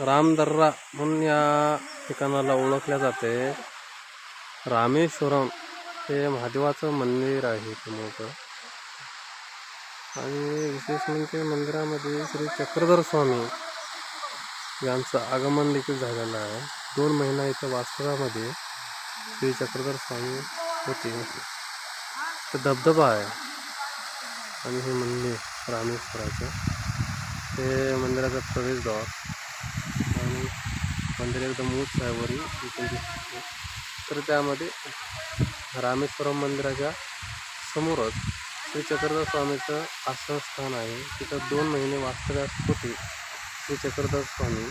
रामदर्रा म्हणून या ठिकाणाला ओळखल्या जाते. रामेश्वरम हे महादेवाचं मंदिर आहे इथे मोठं आणि विशेष म्हणजे मंदिरामध्ये श्री चक्रधर स्वामी यांचं आगमन देखील झालेलं आहे. दोन महिना इथं वास्तव्यामध्ये श्री चक्रधर स्वामी होते. तर धबधबा आहे. आणि हे मंदिर रामेश्वराचं. हे मंदिराचं प्रवेशद्वार. मंदिर एकदम उंच आहे वरी. तर त्यामध्ये रामेश्वरम मंदिराच्या समोरच श्री चक्रधर स्वामीचं आश्रमस्थान आहे. तिथं दोन महिने वास्तव्यास होते श्री चक्रधर स्वामी.